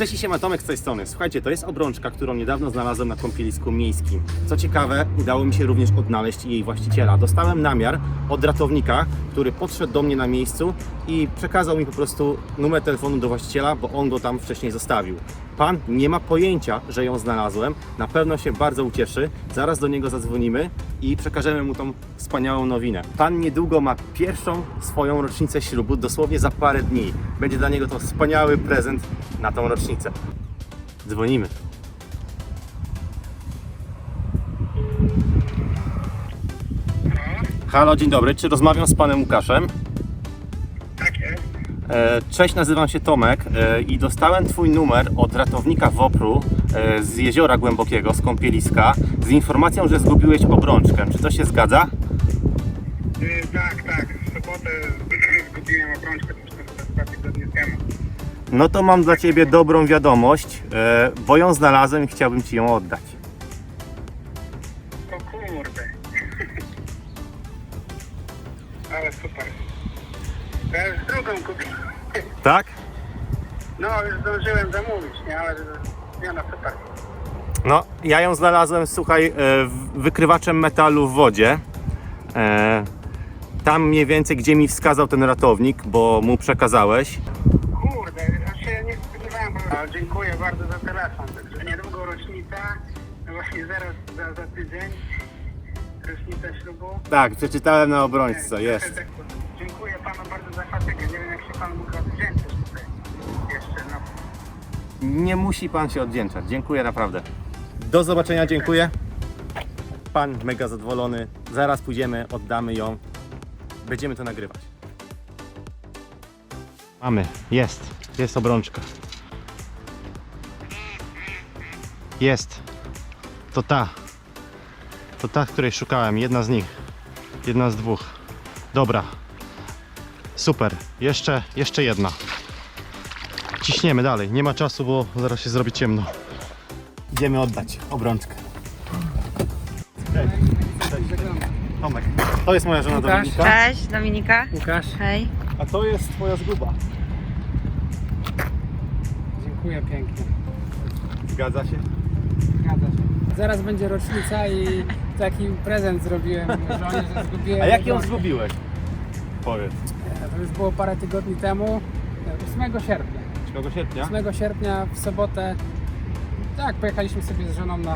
Cześć, siema Tomek z tej strony. Słuchajcie, to jest obrączka, którą niedawno znalazłem na kąpielisku miejskim. Co ciekawe, udało mi się również odnaleźć jej właściciela. Dostałem namiar od ratownika, który podszedł do mnie na miejscu i przekazał mi po prostu numer telefonu do właściciela, bo on go tam wcześniej zostawił. Pan nie ma pojęcia, że ją znalazłem. Na pewno się bardzo ucieszy. Zaraz do niego zadzwonimy i przekażemy mu tą wspaniałą nowinę. Pan niedługo ma pierwszą swoją rocznicę ślubu, dosłownie za parę dni. Będzie dla niego to wspaniały prezent na tą rocznicę. Dzwonimy. Halo, dzień dobry. Czy rozmawiam z panem Łukaszem? Tak jest. E, Cześć, nazywam się Tomek e, i dostałem Twój numer od ratownika WOPR-u e, z Jeziora Głębokiego, z kąpieliska, z informacją, że zgubiłeś obrączkę. Czy to się zgadza? Tak, tak. W sobotę zgubiłem obrączkę to już dwa tygodnie temu. No to mam dla Ciebie dobrą wiadomość, e, bo ją znalazłem i chciałbym Ci ją oddać. O kurde. Ale super. Ja już drugą kupiłem. Tak? No, już zdążyłem zamówić, nie? Ale no, super. No, ja ją znalazłem, słuchaj, e, wykrywaczem metalu w wodzie. E, Tam mniej więcej, gdzie mi wskazał ten ratownik, bo mu przekazałeś. Bardzo za telefon. Także niedługo rocznica. No Właśnie zaraz za, za tydzień. Rocznica ślubu. Tak, przeczytałem na obrońce, jest. tak, Dziękuję panu bardzo za fatygę. Nie wiem jak się pan mógł odwdzięczyć tutaj. Jeszcze no. Nie musi pan się odwdzięczać. Dziękuję naprawdę. Do zobaczenia, dziękuję. Pan mega zadowolony. Zaraz pójdziemy, oddamy ją. Będziemy to nagrywać. Mamy, jest. Jest obrączka. Jest. To ta. To ta, której szukałem. Jedna z nich. Jedna z dwóch. Dobra. Super. Jeszcze, jeszcze jedna. Ciśniemy dalej, nie ma czasu, bo zaraz się zrobi ciemno. Idziemy oddać obrączkę. Tomek, to jest moja żona Łukasz. Dominika, Cześć, Dominika. Łukasz, Hej. a to jest twoja zguba. dziękuję pięknie. Zgadza się? Zgadza się. Zaraz będzie rocznica i taki prezent zrobiłem żonie, że zgubiłem. A jak ją zgubiłeś? Powiedz. To już było parę tygodni temu, e, 8 sierpnia. 8 sierpnia? 8 sierpnia w sobotę, tak, pojechaliśmy sobie z żoną na,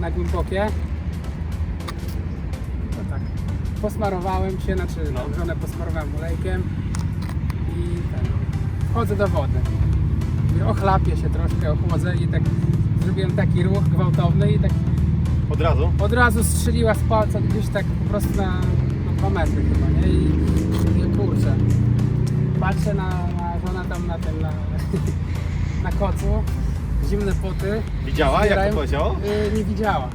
na głębokie. No tak, posmarowałem się, znaczy No. żonę posmarowałem olejkiem i ten, wchodzę do wody. Ochlapię się troszkę, ochłodzę i tak zrobiłem taki ruch gwałtowny i tak Od razu? od razu strzeliła z palca gdzieś tak po prostu na, na dwa metry chyba, nie? I mówię, kurczę, patrzę na, na żonę tam na tym, na, na kocu, zimne poty. Widziała, jak Zbierają- to powiedziało? Y, nie widziała.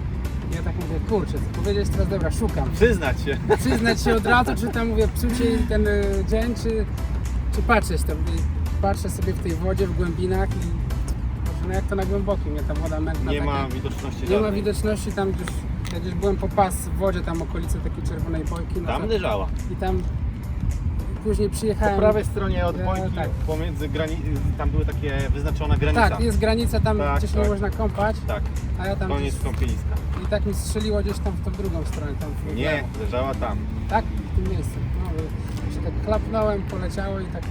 Ja tak mówię, kurczę, co powiedzieć teraz, dobra, szukam. Przyznać się. Przyznać się od razu, czy tam mówię, psuć jej ten y, dzień, czy, czy patrzeć tam. I patrzę sobie w tej wodzie, w głębinach i no jak to na głębokim, nie ta woda mętna Nie taka. ma widoczności Nie ma żadnej. widoczności tam gdzieś, ja gdzieś byłem po pas w wodzie, tam okolice takiej czerwonej bojki. No Tam to, leżała. I tam później Po przyjechałem. prawej stronie od E, bojki, tak. pomiędzy grani... tam były takie wyznaczona granica. Tak, jest granica tam, Tak, gdzieś tak. nie można kąpać, Tak, a ja tam koniec gdzieś, kąpieliska. i tak mi strzeliło gdzieś tam w tą drugą stronę. Tam w Nie, lewo. leżała tam. Tak, w tym miejscu. No, że się tak klapnąłem, poleciało i tak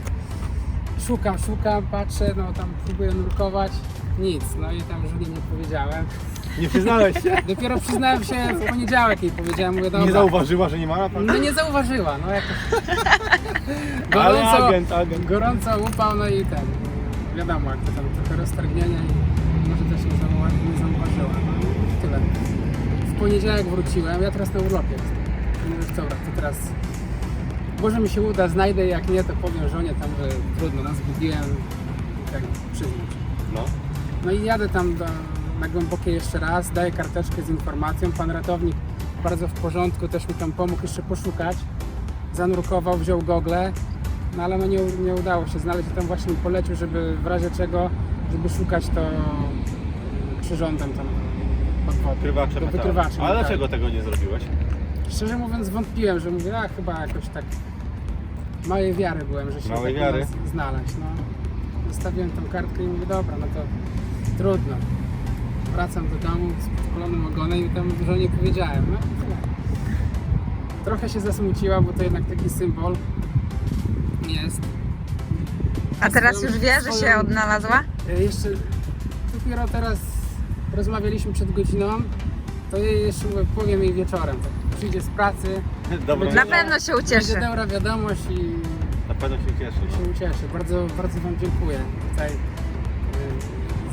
szukam, szukam, patrzę, no tam próbuję nurkować. Nic, no i tam Julii nie powiedziałem. Nie przyznałeś się? Dopiero przyznałem się w poniedziałek jej powiedziałem, mówię, dobra. Nie zauważyła, że nie ma na No nie zauważyła, no jakoś. Ale Gorąco, agent, agent. gorąco upał, no i ten, wiadomo, jak to tam trochę roztargnienie i może też nie, zauwa- nie zauważyła. No i tyle. W poniedziałek wróciłem, ja teraz na urlopie jestem. No już dobra, to teraz może mi się uda, znajdę, jak nie, to powiem żonie tam, że trudno, no zgubiłem i tak przyznać. No. No i jadę tam do, na głębokie jeszcze raz, daję karteczkę z informacją. Pan ratownik bardzo w porządku, też mi tam pomógł jeszcze poszukać. Zanurkował, wziął gogle, no ale no nie, nie udało się znaleźć. I tam właśnie mi polecił, żeby w razie czego, żeby szukać to przyrządem tam pod wodą. Wykrywacze do metalu. wykrywaczy. Ale metalu. dlaczego tego nie zrobiłeś? Szczerze mówiąc wątpiłem, że mówię, a chyba jakoś tak małej wiary byłem, że się Małej tak wiary? znaleźć. No. zostawiłem tą kartkę i mówię, dobra, no to trudno. Wracam do domu z podpalonym ogonem i tam dużo nie powiedziałem. No. Trochę się zasmuciła, bo to jednak taki symbol jest. A teraz już wie, że się odnalazła? E, Jeszcze dopiero teraz rozmawialiśmy przed godziną, to jej jeszcze powiem jej wieczorem. Tak, przyjdzie z pracy, Dobra, Na pewno się będzie ucieszy. dobra wiadomość i na pewno się no. się ucieszy. Bardzo, bardzo Wam dziękuję tutaj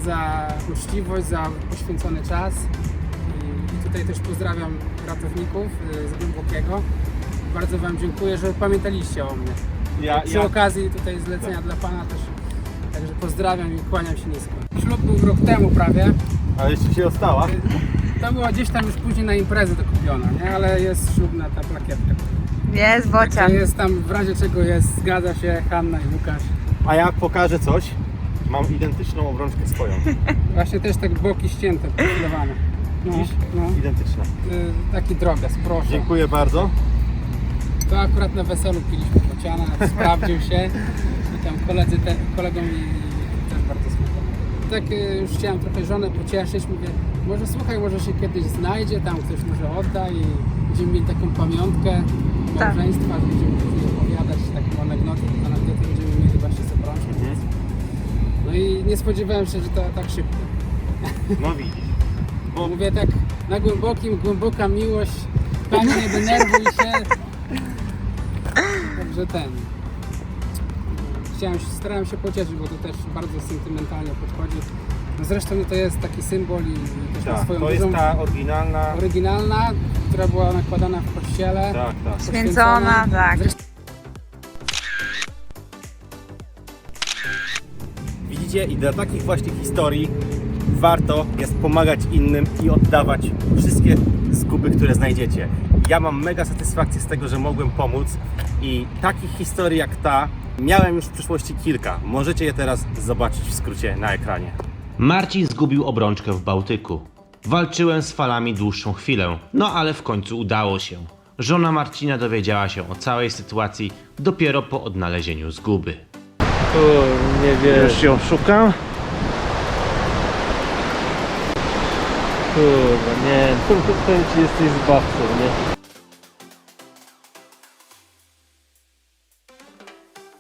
za uczciwość, za poświęcony czas. I, tutaj też pozdrawiam ratowników y, z Głębokiego. Bardzo Wam dziękuję, że pamiętaliście o mnie. Ja, Przy ja, okazji tutaj zlecenia dla Pana też. Także pozdrawiam i kłaniam się nisko. Ślub był rok temu prawie. ale jeszcze się ostała. To była gdzieś tam już później na imprezę dokupiona, nie? ale jest ślubna ta plakietka. Jest Bocia. Jest tam w razie czego jest, zgadza się Hanna i Łukasz. A ja pokażę coś. Mam identyczną obrączkę swoją. Właśnie też tak boki ścięte, profilowane. No, Widzisz? no. Identyczna. Y, taki drobiazg, proszę. Dziękuję bardzo. To akurat na weselu piliśmy bociana, sprawdził się. I tam koledzy, te, kolegom i też bardzo smakowało. Tak y, już chciałem trochę żonę pocieszyć, mówię, może słuchaj, może się kiedyś znajdzie, tam ktoś może odda i będziemy mieli taką pamiątkę Tak. małżeństwa, że będziemy później opowiadać taką anegdotę, anegdotę i nie spodziewałem się, że to tak szybko. No widzisz. Bo Mówię tak na głębokim, głęboka miłość, Panie nie denerwuj się. Także ten. Chciałem, się- starałem się pocieszyć, bo to też bardzo sentymentalnie podchodzi. No zresztą to jest taki symbol i też ma tak, swoją to jest dużą ta oryginalna. oryginalna, która była nakładana w kościele. Tak, tak. Święcona, tak. Zresztą I dla takich właśnie historii warto jest pomagać innym i oddawać wszystkie zguby, które znajdziecie. Ja mam mega satysfakcję z tego, że mogłem pomóc i takich historii jak ta miałem już w przyszłości kilka. Możecie je teraz zobaczyć w skrócie na ekranie. Marcin zgubił obrączkę w Bałtyku. Walczyłem z falami dłuższą chwilę, no ale w końcu udało się. Żona Marcina dowiedziała się o całej sytuacji dopiero po odnalezieniu zguby. Nie wiem. Już ją szukam. Kurwa, nie. Powiem ci, jesteś zbawcą, nie?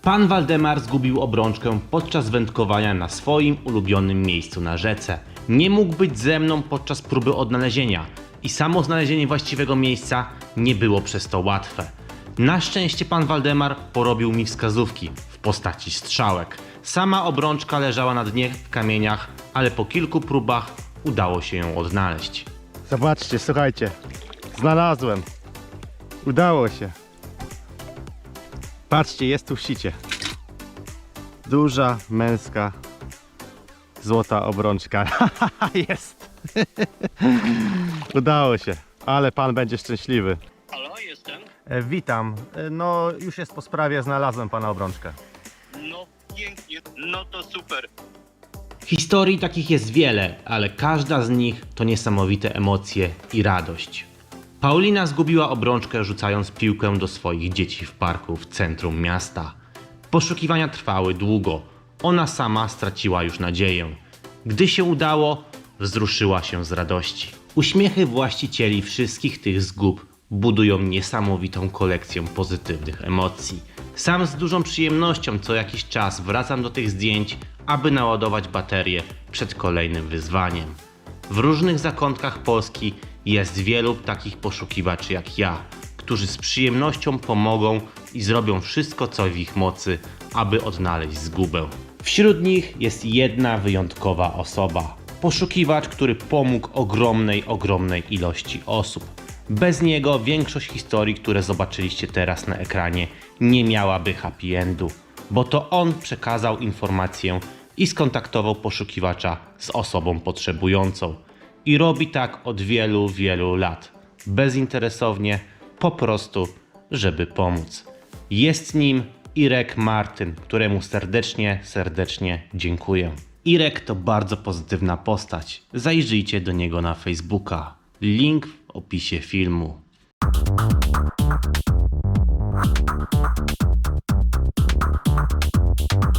Pan Waldemar zgubił obrączkę podczas wędkowania na swoim ulubionym miejscu na rzece. Nie mógł być ze mną podczas próby odnalezienia i samo znalezienie właściwego miejsca nie było przez to łatwe. Na szczęście pan Waldemar porobił mi wskazówki w postaci strzałek. Sama obrączka leżała na dnie w kamieniach, ale po kilku próbach udało się ją odnaleźć. Zobaczcie, słuchajcie. Znalazłem. Udało się. Patrzcie, jest tu w sicie. Duża, męska, złota obrączka. jest. Udało się. Ale pan będzie szczęśliwy. Halo, jestem. E, witam. E, no, już jest po sprawie, znalazłem pana obrączkę. Super. Historii takich jest wiele, ale każda z nich to niesamowite emocje i radość. Paulina zgubiła obrączkę rzucając piłkę do swoich dzieci w parku w centrum miasta. Poszukiwania trwały długo. Ona sama straciła już nadzieję. Gdy się udało, wzruszyła się z radości. Uśmiechy właścicieli wszystkich tych zgub budują niesamowitą kolekcję pozytywnych emocji. Sam z dużą przyjemnością co jakiś czas wracam do tych zdjęć, aby naładować baterię przed kolejnym wyzwaniem. W różnych zakątkach Polski jest wielu takich poszukiwaczy jak ja, którzy z przyjemnością pomogą i zrobią wszystko, co w ich mocy, aby odnaleźć zgubę. Wśród nich jest jedna wyjątkowa osoba. Poszukiwacz, który pomógł ogromnej, ogromnej ilości osób. Bez niego większość historii, które zobaczyliście teraz na ekranie, nie miałaby happy endu, bo to on przekazał informację i skontaktował poszukiwacza z osobą potrzebującą. I robi tak od wielu, wielu lat. Bezinteresownie, po prostu, żeby pomóc. Jest nim Irek Martyn, któremu serdecznie, serdecznie dziękuję. Irek to bardzo pozytywna postać. Zajrzyjcie do niego na Facebooka. Link w opisie filmu. フフフフ。